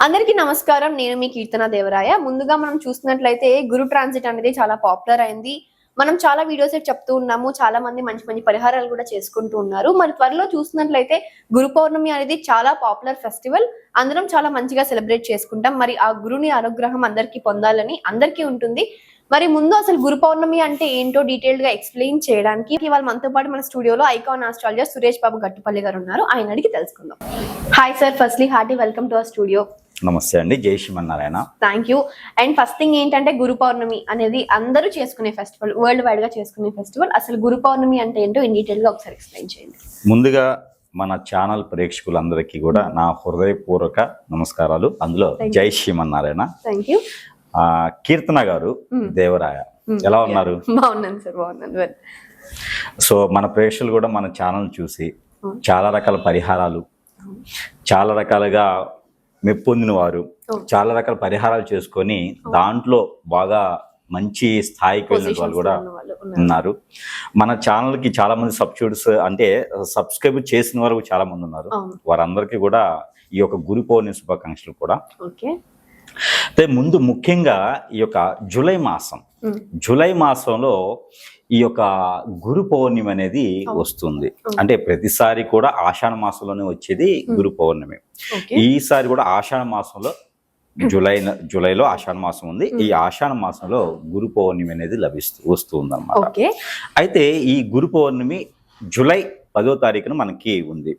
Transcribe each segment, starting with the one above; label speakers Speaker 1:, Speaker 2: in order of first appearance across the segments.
Speaker 1: అందరికీ నమస్కారం. నేను మీ కీర్తన దేవరాయ. ముందుగా మనం చూస్తున్నట్లయితే గురు ట్రాన్సిట్ అనేది చాలా పాపులర్ అయింది. మనం చాలా వీడియోస్ చెప్తూ ఉన్నాము. చాలా మంది మంచి మంచి పరిహారాలు కూడా చేసుకుంటూ ఉన్నారు. మరి త్వరలో చూస్తున్నట్లయితే గురు పౌర్ణమి అనేది చాలా పాపులర్ ఫెస్టివల్. అందరం చాలా మంచిగా సెలబ్రేట్ చేసుకుంటాం. మరి ఆ గురుని అనుగ్రహం అందరికీ పొందాలని అందరికీ ఉంటుంది. మరి ముందు అసలు గురు పౌర్ణమి అంటే ఏంటో డీటెయిల్డ్గా ఎక్స్ప్లెయిన్ చేయడానికి ఇవాళ మనతో పాటు మన స్టూడియోలో ఐకాన్ ఆస్ట్రాలజర్ సురేష్ బాబు గట్టుపల్లి గారు ఉన్నారు. ఆయన అడిగి తెలుసుకుందాం. Hi sir firstly hearty welcome to our studio
Speaker 2: నమస్తే అండి. జై Srimannarayana.
Speaker 1: Thank you and first thing ఏంటంటే గురు పౌర్ణమి అనేది అందరూ చేసుకునే ఫెస్టివల్ వరల్డ్ వైడ్గా చేసుకునే ఫెస్టివల్ అసలు గురు పౌర్ణమి అంటే ఏంటో ఇన్ డీటెయిల్గా ఒకసారి ఎక్స్ప్లెయిన్ చేయండి.
Speaker 2: ముందుగా మన ఛానల్ ప్రేక్షకులందరికీ కూడా నా హృదయపూర్వక నమస్కారాలు. అందులో. జై శ్రీమన్నారాయణ.
Speaker 1: థ్యాంక్ యూ
Speaker 2: కీర్తన గారు
Speaker 1: Mm.
Speaker 2: దేవరాయ. ఎలా ఉన్నారు?
Speaker 1: బాగున్నాను సార్ బాగున్నాను.
Speaker 2: సో మన ప్రేక్షకులు కూడా మన ఛానల్ చూసి. చాలా రకాల పరిహారాలు చాలా రకాలుగా మెప్పొందిన వారు. చాలా రకాల పరిహారాలు చేసుకొని దాంట్లో బాగా మంచి స్థాయికి వెళ్ళిన వాళ్ళు కూడా
Speaker 1: ఉన్నారు.
Speaker 2: మన ఛానల్కి చాలా మంది సబ్స్టిట్యూట్స్ అంటే సబ్స్క్రైబ్ చేసిన వారు చాలా మంది ఉన్నారు. వారందరికీ కూడా ఈ యొక్క గురు పౌర్ణమి శుభాకాంక్షలు కూడా.
Speaker 1: ఓకే.
Speaker 2: అయితే ముందు ముఖ్యంగా ఈ యొక్క జూలై మాసం. జూలై మాసంలో ఈ యొక్క గురు పౌర్ణమి అనేది. వస్తుంది. అంటే ప్రతిసారి కూడా ఆషాఢ మాసంలోనే వచ్చేది గురు పౌర్ణమి. ఈసారి కూడా ఆషాఢ మాసంలో జూలై జూలైలో ఆషాఢ మాసం ఉంది. ఈ ఆషాఢ మాసంలో గురు పౌర్ణమి అనేది లభిస్తూ వస్తుంది
Speaker 1: ఓకే.
Speaker 2: అయితే ఈ గురు పౌర్ణమి జూలై పదో తారీఖున మనకి ఉంది.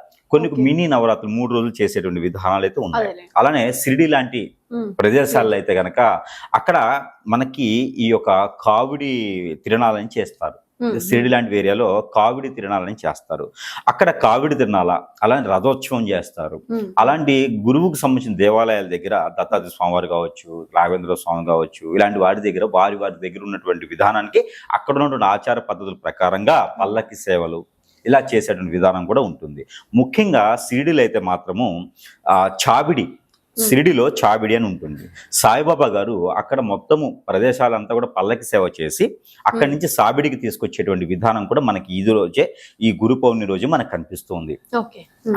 Speaker 2: కొన్ని. మినీ నవరాత్రులు మూడు రోజులు చేసేటువంటి విధానాలు అయితే ఉన్నాయి. అలానే సిరిడి లాంటి ప్రదేశాల్లో అయితే గనక అక్కడ మనకి ఈ యొక్క కావిడి తిరణాలని చేస్తారు. సిరిడి లాంటి ఏరియాలో కావిడి తిరణాలని చేస్తారు. అక్కడ కావిడి తిరణాల అలానే రథోత్సవం చేస్తారు. అలాంటి గురువుకు సంబంధించిన దేవాలయాల దగ్గర దత్తాత్రేయ స్వామివారు కావచ్చు రాఘవేంద్ర స్వామి కావచ్చు ఇలాంటి వారి దగ్గర వారి వారి దగ్గర ఉన్నటువంటి విధానానికి అక్కడ ఉన్నటువంటి ఆచార పద్ధతుల ప్రకారంగా పల్లకి సేవలు ఇలా చేసేటువంటి విధానం కూడా ఉంటుంది. ముఖ్యంగా సీడీలు అయితే మాత్రము చావిడి సిరిడిలో చాబిడి అని ఉంటుంది. సాయిబాబా గారు అక్కడ మొత్తము ప్రదేశాలంతా కూడా పల్లకి సేవ చేసి అక్కడి నుంచి సాబిడికి తీసుకొచ్చేటువంటి విధానం కూడా మనకి ఈ రోజే ఈ గురు పౌర్ణమి రోజు మనకు కనిపిస్తుంది.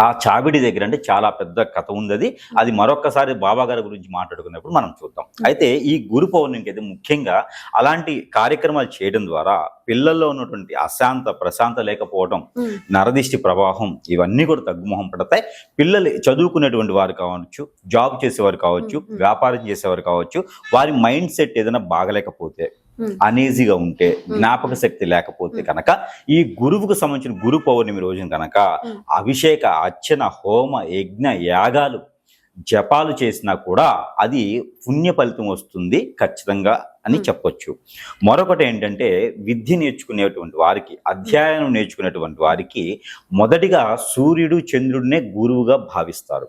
Speaker 2: ఆ చాబిడి దగ్గర అంటే చాలా పెద్ద కథ ఉంది అది అది మరొకసారి బాబా గారి గురించి మాట్లాడుకున్నప్పుడు మనం చూద్దాం. అయితే ఈ గురు పౌర్ణమికి అయితే ముఖ్యంగా అలాంటి కార్యక్రమాలు చేయడం ద్వారా పిల్లల్లో ఉన్నటువంటి అశాంత ప్రశాంత లేకపోవడం నరదిష్టి ప్రవాహం ఇవన్నీ కూడా తగ్గుముఖం పడతాయి. పిల్లలు చదువుకునేటువంటి వారు కావచ్చు జాబ్ చేసేవారు కావచ్చు. వ్యాపారం చేసేవారు కావచ్చు వారి మైండ్ సెట్ ఏదైనా బాగలేకపోతే అనీజీగా ఉంటే జ్ఞాపక శక్తి లేకపోతే కనుక ఈ గురువుకు సంబంధించిన గురు పౌర్ణమి రోజున కనుక. అభిషేక అర్చన హోమ యజ్ఞ యాగాలు జపాలు చేసినా కూడా అది పుణ్య ఫలితం వస్తుంది ఖచ్చితంగా అని. చెప్పొచ్చు మరొకటి ఏంటంటే విద్య నేర్చుకునేటువంటి వారికి అధ్యయనం నేర్చుకునేటువంటి వారికి మొదటిగా సూర్యుడు చంద్రుడినే గురువుగా భావిస్తారు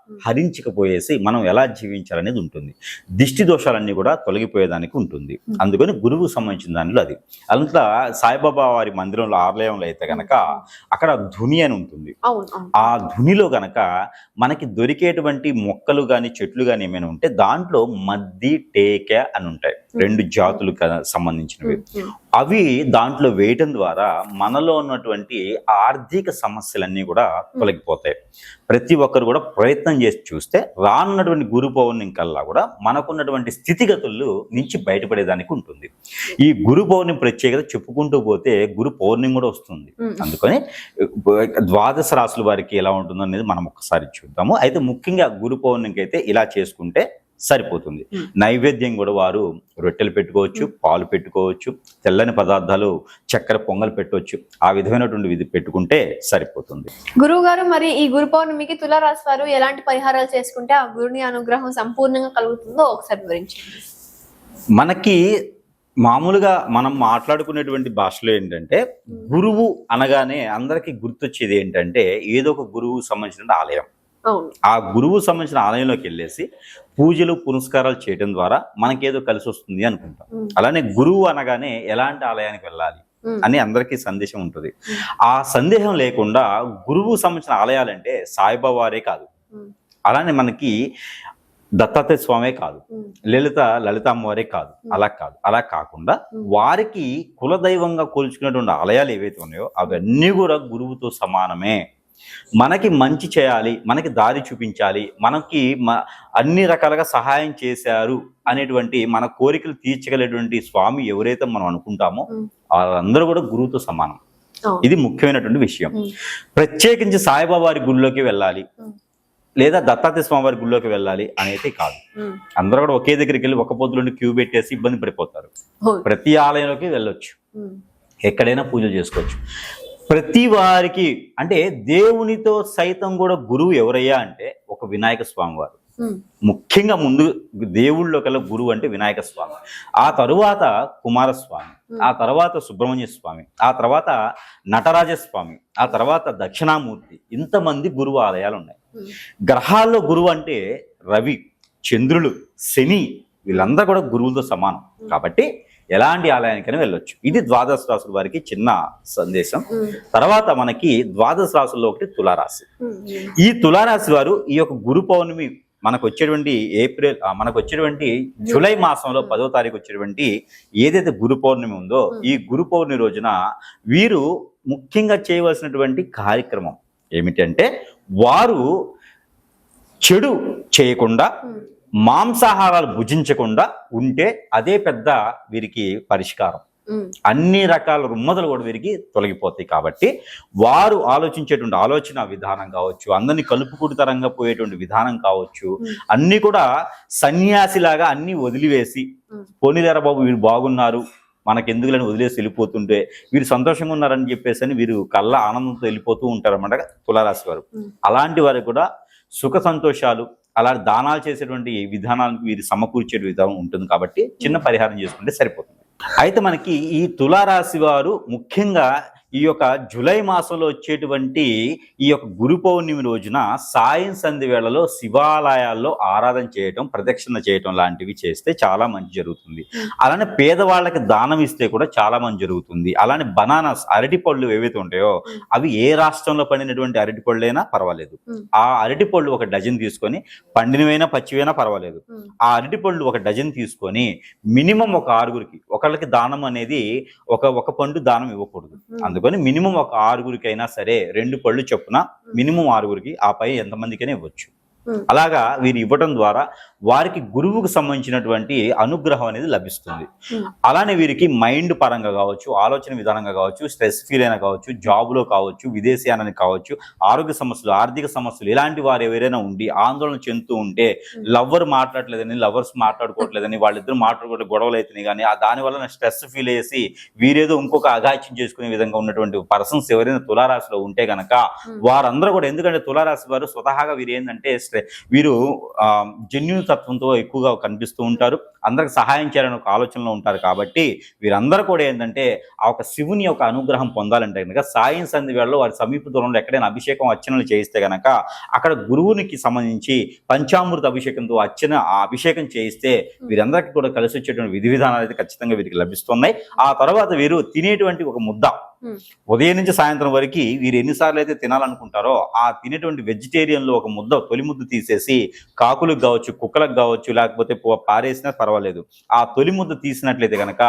Speaker 2: హరించకపోయేసి మనం ఎలా జీవించాలనేది ఉంటుంది. దిష్టి దోషాలన్నీ కూడా తొలగిపోయేదానికి ఉంటుంది. అందుకని గురువు సంబంధించిన దానిలో అది. అంతా సాయిబాబా వారి మందిరంలో ఆలయంలో అయితే గనక అక్కడ ధుని అని ఉంటుంది. ఆ ధునిలో గనక మనకి దొరికేటువంటి మొక్కలు కానీ చెట్లు కానీ ఏమైనా ఉంటే దాంట్లో మద్ది టేక అని ఉంటాయి. రెండు జాతులు క- సంబంధించినవి. అవి దాంట్లో వేయటం ద్వారా మనలో ఉన్నటువంటి ఆర్థిక సమస్యలన్నీ కూడా తొలగిపోతాయి. ప్రతి ఒక్కరు కూడా ప్రయత్నం చేసి చూస్తే రానున్నటువంటి గురు పౌర్ణమి కల్లా కూడా మనకున్నటువంటి స్థితిగతులు నుంచి బయటపడేదానికి ఉంటుంది. ఈ గురు పౌర్ణమి ప్రత్యేకత చెప్పుకుంటూ పోతే గురు పౌర్ణమి కూడా వస్తుంది. అందుకని ద్వాదశ రాసుల వారికి ఎలా ఉంటుందో అనేది మనం ఒకసారి చూద్దాము. అయితే ముఖ్యంగా గురు పౌర్ణమికి అయితే ఇలా చేసుకుంటే సరిపోతుంది.
Speaker 1: Hmm.
Speaker 2: నైవేద్యం కూడా వారు రొట్టెలు పెట్టుకోవచ్చు పాలు పెట్టుకోవచ్చు తెల్లని పదార్థాలు చక్కెర పొంగల్ పెట్టవచ్చు ఆ విధమైనటువంటి విధి పెట్టుకుంటే సరిపోతుంది.
Speaker 1: గురువు గారు మరి ఈ గురు పౌర్ణమికి తులారాశి వారు ఎలాంటి పరిహారాలు చేసుకుంటే ఆ గురుని అనుగ్రహం సంపూర్ణంగా కలుగుతుందో ఒకసారి వివరించండి.
Speaker 2: మనకి మామూలుగా మనం మాట్లాడుకునేటువంటి భాషలో ఏంటంటే గురువు అనగానే అందరికీ గుర్తొచ్చేది ఏంటంటే ఏదో ఒక గురువు సంబంధించిన ఆలయం. ఆ గురువు సంబంధించిన ఆలయంలోకి వెళ్ళేసి పూజలు పునస్కారాలు చేయడం ద్వారా మనకేదో కలిసి వస్తుంది అనుకుంటాం. అలానే గురువు అనగానే ఎలాంటి ఆలయానికి వెళ్ళాలి అని అందరికీ సందేశం ఉంటుంది. ఆ సందేహం లేకుండా గురువు సంబంధించిన ఆలయాలంటే సాయిబాబా వారే కాదు అలానే మనకి దత్తాత్రేయ స్వామే కాదు. లలిత లలిత అమ్మవారే కాదు. అలా కాదు. అలా కాకుండా వారికి కులదైవంగా కొలుచుకున్నటువంటి ఆలయాలు ఏవైతే ఉన్నాయో అవన్నీ కూడా గురువుతో సమానమే. మనకి మంచి చేయాలి మనకి దారి చూపించాలి మనకి అన్ని రకాలుగా సహాయం చేశారు అనేటువంటి మన కోరికలు తీర్చగలేటువంటి స్వామి ఎవరైతే మనం అనుకుంటామో వాళ్ళందరూ కూడా గురువుతో సమానం. ఇది ముఖ్యమైనటువంటి విషయం. ప్రత్యేకించి సాయిబాబా వారి గుడిలోకి వెళ్ళాలి. లేదా దత్తాత్రేయ స్వామి వారి గుడిలోకి వెళ్ళాలి అనేది కాదు. అందరూ కూడా ఒకే దగ్గరికి వెళ్ళి ఒక పొద్దులుండి క్యూ పెట్టేసి ఇబ్బంది పడిపోతారు. ప్రతి ఆలయంలోకి వెళ్ళొచ్చు. ఎక్కడైనా పూజలు చేసుకోవచ్చు. ప్రతి వారికి అంటే దేవునితో సైతం కూడా గురువు ఎవరయ్యా అంటే ఒక వినాయక స్వామి వారు ముఖ్యంగా ముందు దేవుళ్ళలో కల్లా గురువు అంటే వినాయక స్వామి. ఆ తరువాత కుమారస్వామి. ఆ తర్వాత సుబ్రహ్మణ్య స్వామి. ఆ తర్వాత నటరాజ స్వామి ఆ తర్వాత దక్షిణామూర్తి. ఇంతమంది గురువు ఆలయాలు ఉన్నాయి గ్రహాల్లో గురువు అంటే రవి చంద్రులు శని వీళ్ళందరూ కూడా గురువులతో సమానం. కాబట్టి ఎలాంటి ఆలయానికైనా వెళ్ళొచ్చు. ఇది ద్వాదశ రాసుల వారికి చిన్న సందేశం. తర్వాత మనకి ద్వాదశ రాసుల్లో ఒకటి తులారాశి. ఈ తులారాశి వారు ఈ యొక్క గురు పౌర్ణమి మనకు వచ్చేటువంటి ఏప్రిల్ మనకు వచ్చేటువంటి జూలై మాసంలో పదో తారీఖు వచ్చేటువంటి ఏదైతే గురు పౌర్ణమి ఉందో ఈ గురు పౌర్ణమి రోజున వీరు ముఖ్యంగా చేయవలసినటువంటి కార్యక్రమం ఏమిటంటే వారు చెడు చేయకుండా మాంసాహారాలు భుజించకుండా ఉంటే అదే పెద్ద వీరికి పరిష్కారం అన్ని రకాల రుమ్మదలు కూడా వీరికి తొలగిపోతాయి కాబట్టి వారు ఆలోచించేటువంటి ఆలోచన విధానం కావచ్చు అందరినీ కలుపుకుడితరంగా పోయేటువంటి విధానం కావచ్చు. అన్ని కూడా సన్యాసిలాగా అన్ని వదిలివేసి. పోనీలేరా బాబు వీరు బాగున్నారు మనకెందుకులని వదిలేసి వెళ్ళిపోతుంటే వీరు సంతోషంగా ఉన్నారని చెప్పేసి అని వీరు కళ్ళ ఆనందంతో వెళ్ళిపోతూ ఉంటారు అన్నమాట తులారాశి వారు. అలాంటి వారికి కూడా సుఖ సంతోషాలు అలాంటి దానాలు చేసేటువంటి విధానాలకు వీరు సమకూర్చే విధానం ఉంటుంది కాబట్టి చిన్న పరిహారం చేసుకుంటే సరిపోతుంది. అయితే మనకి ఈ తులారాశి వారు ముఖ్యంగా ఈ యొక్క జూలై మాసంలో వచ్చేటువంటి ఈ యొక్క గురు పౌర్ణమి రోజున సాయం సంధి వేళలో శివాలయాల్లో ఆరాధన చేయటం ప్రదక్షిణ చేయటం లాంటివి చేస్తే చాలా మంచి జరుగుతుంది అలానే పేదవాళ్ళకి దానం ఇస్తే కూడా చాలా మంచి జరుగుతుంది అలానే బనానాస్ అరటి పళ్ళు ఏవైతే ఉంటాయో అవి ఏ రాష్ట్రంలో పండినటువంటి అరటి పళ్ళైనా పర్వాలేదు. ఆ అరటి పళ్ళు ఒక డజన్ తీసుకొని పండినవైనా పచ్చివైనా పర్వాలేదు. ఆ అరటి పళ్ళు ఒక డజన్ తీసుకొని మినిమం ఒక ఆరుగురికి ఒకళ్ళకి దానం అనేది ఒక ఒక పండు దానం ఇవ్వకూడదు
Speaker 1: Hmm.
Speaker 2: అందుకని మినిమం ఒక ఆరుగురికి అయినా సరే రెండు పళ్ళు చొప్పున మినిమం ఆరుగురికి ఆ పై ఎంతమందికైనా ఇవ్వచ్చు. అలాగా వీరు ఇవ్వడం ద్వారా వారికి గురువుకు సంబంధించినటువంటి అనుగ్రహం అనేది లభిస్తుంది. అలానే వీరికి మైండ్ పరంగా కావచ్చు ఆలోచన విధానంగా కావచ్చు స్ట్రెస్ ఫీల్ అయినా కావచ్చు జాబ్లో కావచ్చు విదేశీయానానికి కావచ్చు ఆరోగ్య సమస్యలు ఆర్థిక సమస్యలు ఇలాంటి వారు ఎవరైనా ఉండి ఆందోళన చెందుతూ ఉంటే లవ్వర్ మాట్లాడలేదని లవర్స్ మాట్లాడుకోవట్లేదని వాళ్ళిద్దరు మాట్లాడుకోవట్లేదు గొడవలు అవుతున్నాయి కానీ ఆ దాని వల్ల స్ట్రెస్ ఫీల్ చేసి వీరేదో ఇంకొక అగాచ్యం చేసుకునే విధంగా ఉన్నటువంటి పర్సన్స్ ఎవరైనా తులారాశిలో ఉంటే గనక వారందరూ కూడా ఎందుకంటే తులారాశి వారు స్వతహాగా వీరు ఏంటంటే చేస్తే వీరు జెన్యున్ తత్వంతో ఎక్కువగా కనిపిస్తూ ఉంటారు. అందరికి సహాయం చేయాలని ఒక ఆలోచనలో ఉంటారు కాబట్టి వీరందరూ కూడా ఏంటంటే ఆ ఒక శివుని యొక్క అనుగ్రహం పొందాలంటే కనుక సాయం సంధి వేళలో వారి సమీప దూరంలో ఎక్కడైనా అభిషేకం అర్చనలు చేయిస్తే కనుక అక్కడ గురువునికి సంబంధించి పంచామృత అభిషేకంతో అర్చన ఆ అభిషేకం చేయిస్తే వీరందరికీ కూడా కలిసి వచ్చేటువంటి విధి విధానాలు అయితే ఖచ్చితంగా వీరికి లభిస్తున్నాయి. ఆ తర్వాత వీరు తినేటువంటి ఒక ముద్ద ఉదయం నుంచి సాయంత్రం వరకు వీరు ఎన్నిసార్లు అయితే తినాలనుకుంటారో ఆ తినేటువంటి వెజిటేరియన్లో ఒక ముద్ద తొలి ముద్ద తీసేసి కాకులకు కావచ్చు కుక్కలకు కావచ్చు లేకపోతే పారేసినా పర్వాలేదు. ఆ తొలి ముద్ద తీసినట్లయితే గనక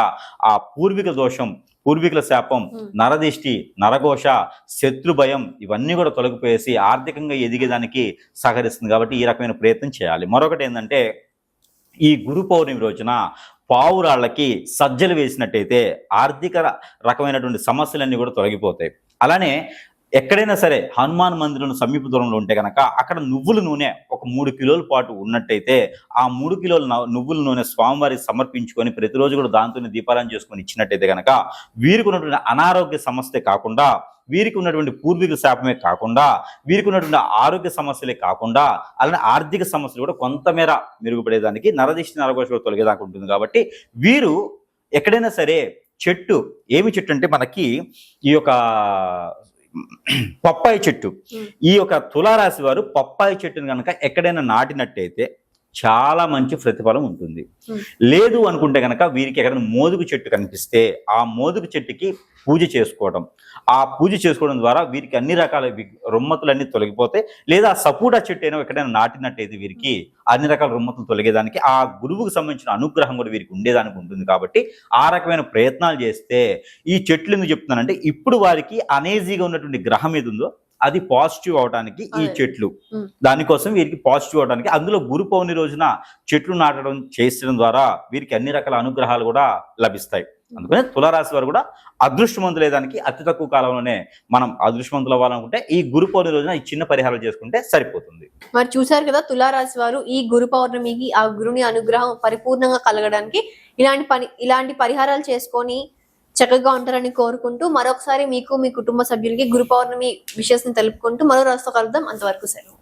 Speaker 2: ఆ పూర్వీక దోషం పూర్వీకుల శాపం. నరదిష్టి నరఘోష శత్రు భయం ఇవన్నీ కూడా తొలగిపోయేసి ఆర్థికంగా ఎదిగేదానికి సహకరిస్తుంది కాబట్టి ఈ రకమైన ప్రయత్నం చేయాలి. మరొకటి ఏంటంటే ఈ గురు పౌర్ణమి రోజున పావురాళ్ళకి సజ్జలు వేసినట్టయితే ఆర్థిక రకమైనటువంటి సమస్యలన్నీ కూడా తొలగిపోతాయి. అలానే ఎక్కడైనా సరే హనుమాన్ మందిరం సమీప దూరంలో ఉంటే కనుక అక్కడ నువ్వుల నూనె ఒక మూడు కిలోల పాటు ఉన్నట్టయితే ఆ మూడు కిలోల నువ్వుల నూనె స్వామివారి సమర్పించుకొని ప్రతిరోజు కూడా దాంతోనే దీపారాయణ చేసుకొని ఇచ్చినట్టయితే కనుక వీరికి ఉన్నటువంటి అనారోగ్య సమస్య కాకుండా వీరికి ఉన్నటువంటి పూర్వీకుల శాపమే కాకుండా వీరికి ఉన్నటువంటి ఆరోగ్య సమస్యలే కాకుండా అలానే ఆర్థిక సమస్యలు కూడా కొంతమేర మెరుగుపడేదానికి నరదిష్టి నరఘోష తొలగేదానికి ఉంటుంది కాబట్టి వీరు ఎక్కడైనా సరే చెట్టు ఏమి చెట్టు అంటే మనకి ఈ యొక్క పప్పాయి చెట్టు. ఈ యొక్క తులారాశి వారు పప్పాయి చెట్టును కనుక ఎక్కడైనా నాటినట్టయితే చాలా మంచి ప్రతిఫలం ఉంటుంది. లేదు అనుకుంటే కనుక వీరికి ఎక్కడైనా మోదుగు చెట్టు కనిపిస్తే ఆ మోదుగు చెట్టుకి పూజ చేసుకోవడం ఆ పూజ చేసుకోవడం ద్వారా వీరికి అన్ని రకాల రుమ్మతులన్నీ తొలగిపోతాయి లేదా సపోటా చెట్టు అయినా ఎక్కడైనా నాటినట్టయితే వీరికి అన్ని రకాల రుమ్మతులు తొలగేదానికి ఆ గురువుకు సంబంధించిన అనుగ్రహం కూడా వీరికి ఉండేదానికి ఉంటుంది కాబట్టి ఆ రకమైన ప్రయత్నాలు చేస్తే ఈ చెట్లు ఎందుకు చెప్తున్నానంటే ఇప్పుడు వారికి అనేజీగా ఉన్నటువంటి గ్రహం ఏది ఉందో అది పాజిటివ్ అవడానికి ఈ. చెట్లు. దానికోసం వీరికి పాజిటివ్ అవడానికి అందులో గురు పౌర్ణమి రోజున చెట్లు నాటడం చేసడం ద్వారా వీరికి అన్ని రకాల అనుగ్రహాలు కూడా లభిస్తాయి అందుకని తులారాశి వారు కూడా అదృష్టవంతులేదానికి అతి తక్కువ కాలంలోనే మనం అదృష్టవంతులు అవ్వాలనుకుంటే ఈ గురు పౌర్ణమి రోజున ఈ చిన్న పరిహారాలు చేసుకుంటే సరిపోతుంది
Speaker 1: మరి చూసారు కదా తులారాశి వారు ఈ గురు పౌర్ణమికి ఆ గురుని అనుగ్రహం పరిపూర్ణంగా కలగడానికి ఇలాంటి పని ఇలాంటి పరిహారాలు చేసుకొని చక్కగా ఉంటారని కోరుకుంటూ మరొకసారి మీకు మీ కుటుంబ సభ్యులకి గురు పౌర్ణమి విషయస్ని తెలుపుకుంటూ మరో రాష్ట్ర కలుద్దాం. అంతవరకు సెలవు.